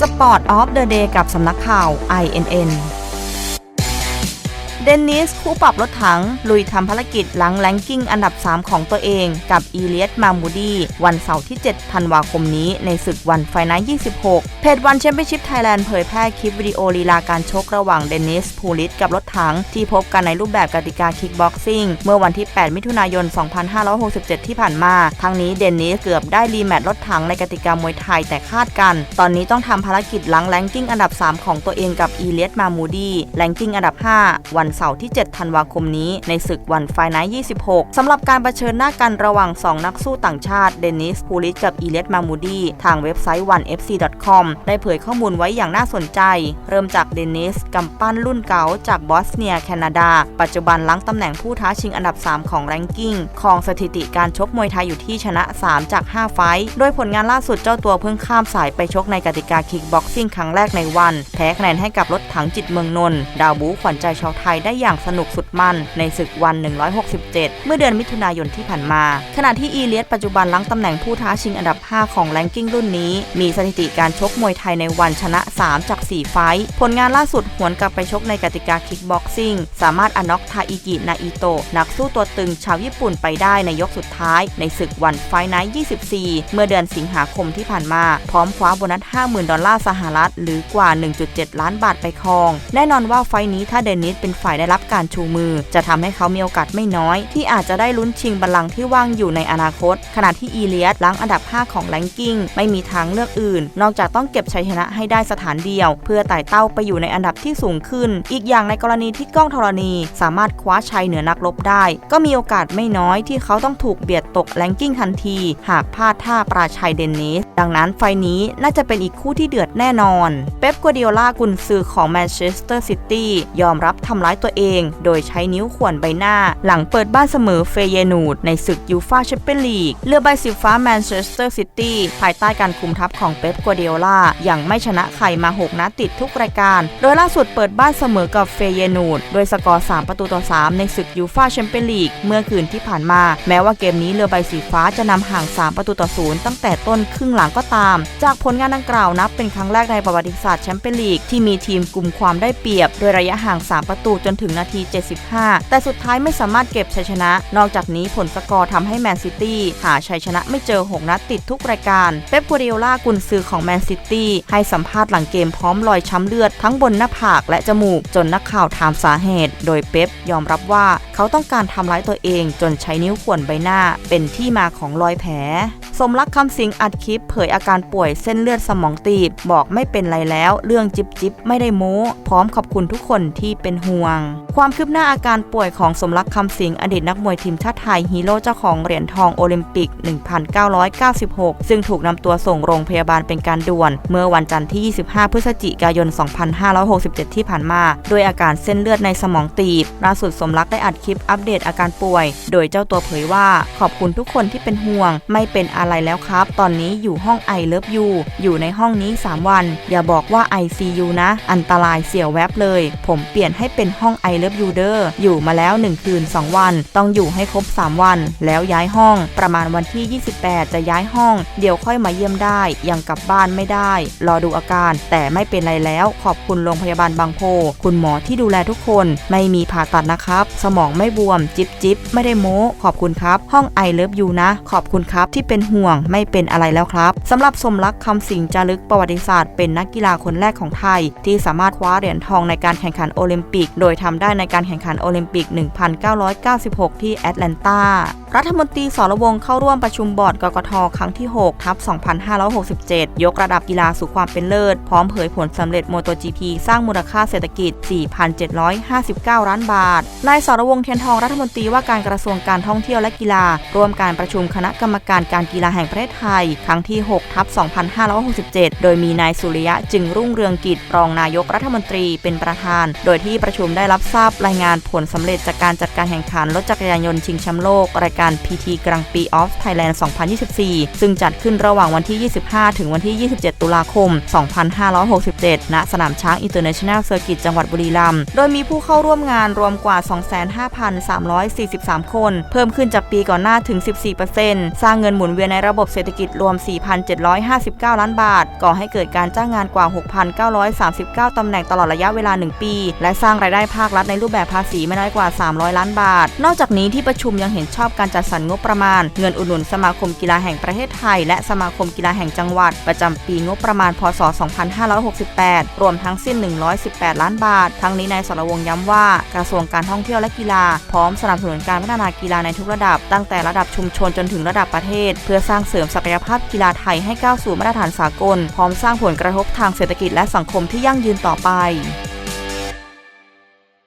Sport of the Day กับสำนักข่าว INN เดนนิสคู่ปรับรถถัง ลุยทำภารกิจหลังแลงกิ้งอันดับ 3 ของตัวเองกับอีเลียสมามูดีวันเสาร์ที่ 7 ธันวาคมนี้ในศึกวันไฟน a ล26 เพจวันแชมเปี้ยนชิพไทยแลนด์เผยแพร่คลิปวิดีโอลีลาการชกระหว่างเดนนิสพูลิสกับรถถัง ที่พบกันในรูปแบบกติกาคิกบ็อกซิ่งเมื่อวันที่ 8 มิถุนายน 2567 ที่ผ่านมา ทั้งนี้เดนนิสเกือบได้รีแมตช์รถถังในกติกามวยไทยแต่คาดกัน ตอนนี้ต้องทำภารกิจหลังแลงกิ้งอันดับ 3 ของตัวเองกับอีเลียสมามูดีแลงกิ้งอันดับ 5 วันเสาร์ที่ 7 ธันวาคมนี้ในศึกวันไฟไนท์26สำหรับการรเผชิญหน้ากันระหว่าง 2 นักสู้ต่างชาติ เดนิส พูลิส กับอีเลสมามูดีทางเว็บไซต์ 1fc.com ได้เผยข้อมูลไว้อย่างน่าสนใจ เริ่มจากเดนิสกำปั้นรุ่นเก๋าจากบอสเนีย แคนาดา ปัจจุบันล้างตำแหน่งผู้ท้าชิงอันดับ 3 ของแรงกิ้งครองสถิติการชกมวยไทยอยู่ที่ชนะ 3 จาก 5 ไฟท์โดยผลงานล่าสุดเจ้าตัวเพิ่งข้ามสายไปชกในกติกาคิกบ็อกซิ่งครั้งแรกในวัน แพ้คะแนนให้กับรถถังจิตเมืองนนท์ดาวบูขวัญใจชาวไทยได้อย่างสนุกสุดมันในศึกวัน 167 เมื่อเดือนมิถุนายนที่ผ่านมา ขณะที่อีเลียสปัจจุบันล้งตำแหน่งผู้ท้าชิงอันดับ 5 ของแรงกิ้งรุ่นนี้ มีสถิติการชกมวยไทยในวันชนะ 3 จาก 4 ไฟท์ผลงานล่าสุดหวนกลับไปชกในกติกาคิกบ็อกซิ่งสามารถอน็อกทาอิกินาอิโตะนักสู้ตัวตึงชาวญี่ปุ่นไปได้ในยกสุดท้ายในศึกวันไฟไนท์24 เมื่อเดือนสิงหาคมที่ผ่านมา พร้อมคว้าโบนัส 50,000 ดอลลาร์สหรัฐ หรือกว่า 1.7 ล้านบาทไปครอง แน่นอนว่าไฟนี้ถ้าเดนิสเป็นฝ่ายได้รับการชูมือ จะทำให้เขามีโอกาสไม่น้อย ที่อาจจะได้ลุ้นชิงบัลลังก์ที่ว่างอยู่ในอนาคต ขณะที่อีเลียสล้างอันดับ 5 ของแรงกิ้ง ไม่มีทางเลือกอื่น นอกจากต้องเก็บชัยชนะให้ได้สถานเดียว เพื่อไต่เต้าไปอยู่ในอันดับที่สูงขึ้น อีกอย่างในกรณีที่ก้องธรณีสามารถคว้าชัยเหนือนักรบได้ ก็มีโอกาสไม่น้อยที่เขาต้องถูกเบียดตกแรงกิ้งทันที หากพลาดท่าปราชัยเดนนิส ดังนั้นไฟนี้น่าจะเป็นอีกคู่ที่เดือดแน่นอน เป๊ปกัวเดียล่ากุนซือของแมนเชสเตอร์ซิตี้ยอมรับทำร้ายตัวเอง โดยใช้นิ้วข่วนใบหน้า หลังเปิดบ้านเสมอเฟเยนูดในศึกยูฟาแชมเปี้ยนลีกเรือใบสีฟ้าแมนเชสเตอร์ซิตี้ภายใต้การคุมทัพของเป๊ปกัวเดียล่าอยังไม่ชนะใครมา 6นัดติดทุกรายการ โดยล่าสุดเปิดบ้านเสมอกับเฟเยนูดโดยสกอร์ 3 ประตูต่อ 3 ในศึกยูฟาแชมเปี้ยนลีกเมื่อคืนที่ผ่านมา แม้ว่าเกมนี้เรือใบสีฟ้าจะนำห่าง 3 ประตูต่อศูนย์ตั้งแต่ต้นครึ่งหลังก็ตาม จากผลงานดังกล่าวนับเป็นครั้งแรกในประวัติศาสตร์แชมเปี้ยนลีกที่มีทีมกลุ่มความได้เปรียบโดยระยะห่าง 3 ประตูจนถึงนาที 75 แต่สุดท้ายไม่สามารถเก็บชัยชนะ นอกจากนี้ผลสกอร์ทำให้แมนซิตี้หาชัยชนะไม่เจอ 6 นัดติดทุกรายการเป๊ปกัวเดียล่ากุนซือของแมนซิตี้ให้สัมภาษณ์หลังเกมพร้อมรอยช้ำเลือดทั้งบนหน้าผากและจมูก จนนักข่าวถามสาเหตุ โดยเป๊ปยอมรับว่าเขาต้องการทำร้ายตัวเองจนใช้นิ้วข่วนใบหน้า เป็นที่มาของรอยแผล สมรักคำสิงอัดคลิปเผยอาการป่วยเส้นเลือดสมองตีบ บอกไม่เป็นไรแล้ว เรื่องจิบจิบไม่ได้โม้พร้อมขอบคุณทุกคนที่เป็นห่วง ความคืบหน้าอาการป่วยของสมรักคำสิงอดีตนักมวยทีมชาติไทยฮีโร่เจ้าของเหรียญทองโอลิมปิก 1996 ซึ่งถูกนำตัวส่งโรงพยาบาลเป็นการด่วน เมื่อวันจันทร์ที่ 25 พฤศจิกายน 2567 ที่ผ่านมาด้วยอาการเส้นเลือดในสมองตีบล่าสุดสมรักได้อัดคลิปอัปเดตอาการป่วย โดยเจ้าตัวเผยว่าขอบคุณทุกคนที่เป็นห่วง ไม่เป็นอะไรแล้วครับ ตอนนี้อยู่ห้องไอเลิฟยูอยู่ในห้องนี้ 3 วัน อย่าบอกว่า ICU นะ อันตรายเสี่ยวแวบเลย ผมเปลี่ยนให้เป็นห้องไอเลิฟยูเดอร์อยู่มาแล้ว 1 คืน 2 วัน ต้องอยู่ให้ครบ 3 วัน แล้วย้ายห้อง ประมาณวันที่ 28 จะย้ายห้อง เดี๋ยวค่อยมาเยี่ยมได้ ยังกลับบ้านไม่ได้ รอดูอาการ แต่ไม่เป็นไรแล้ว ขอบคุณโรงพยาบาลบางโพ คุณหมอที่ดูแลทุกคน ไม่มีผ่าตัดนะครับ สมองไม่บวม จิบจิบไม่ได้โม้ ขอบคุณครับ ห้องไอเลิฟยูนะ ขอบคุณครับที่เป็นห่วงไม่เป็นอะไรแล้วครับสำหรับสมรักคำสิงจารึกประวัติศาสตร์เป็นนักกีฬาคนแรกของไทย ที่สามารถคว้าเหรียญทองในการแข่งขันโอลิมปิก โดยทำได้ในการแข่งขันโอลิมปิก 1996 ที่แอตแลนตา รัฐมนตรีสรวงเข้าร่วมประชุมบอร์ดกกทครั้งที่6ทับ2567 ยกระดับกีฬาสู่ความเป็นเลิศ พร้อมเผยผลสำเร็จโมโต GP สร้างมูลค่าเศรษฐกิจ 4,759 ล้านบาท นายสรวงเทียนทองรัฐมนตรีว่าการกระทรวงการท่องเที่ยวและกีฬา ร่วมการประชุมคณะกรรมการการกีฬาแห่งประเทศไทย ครั้งที่6ทับ2567 โดยมีนายสุริยะจึงรุ่งเรืองกิจรองนายกรัฐมนตรีเป็นประธาน โดยที่ประชุมได้รับทราบรายงานผลสำเร็จจากการจัดการแข่งขันรถจักรยานยนต์ชิงแชมป์โลกรายการ PT กรังปีออฟไทยแลนด์ 2024 ซึ่งจัดขึ้นระหว่างวันที่ 25 ถึงวันที่ 27 ตุลาคม 2567 ณ สนามช้าง International Circuit จังหวัดบุรีรัมย์ โดยมีผู้เข้าร่วมงานรวมกว่า 25,343 คน เพิ่มขึ้นจากปีก่อนหน้าถึง 14%สร้างเงินหมุนเวียนในระบบเศรษฐกิจรวม 4,759 ล้านบาท ก่อให้เกิดการจ้างงานกว่า 6,939 ตำแหน่งตลอดระยะเวลา 1 ปี และสร้างรายได้ภาครัฐในรูปแบบภาษีไม่น้อยกว่า 300 ล้านบาท นอกจากนี้ที่ประชุมยังเห็นชอบการจัดสรรงบประมาณ เงินอุดหนุนสมาคมกีฬาแห่งประเทศไทย และสมาคมกีฬาแห่งจังหวัด ประจำปีงบประมาณ พศ 2568 รวมทั้งสิ้น 118 ล้านบาท ทั้งนี้นายสรวงย้ำว่ากระทรวงการท่องเที่ยวและกีฬา พร้อมสนับสนุนการพัฒนากีฬาในทุกระดับ ตั้งแต่ระดับชุมชนจนถึงระดับประเทศ เพื่อสร้างเสริมศักยภาพกีฬาไทยให้ก้าวสู่มาตรฐานสากล พร้อมสร้างผลกระทบทางเศรษฐกิจและสังคมที่ยั่งยืนต่อไป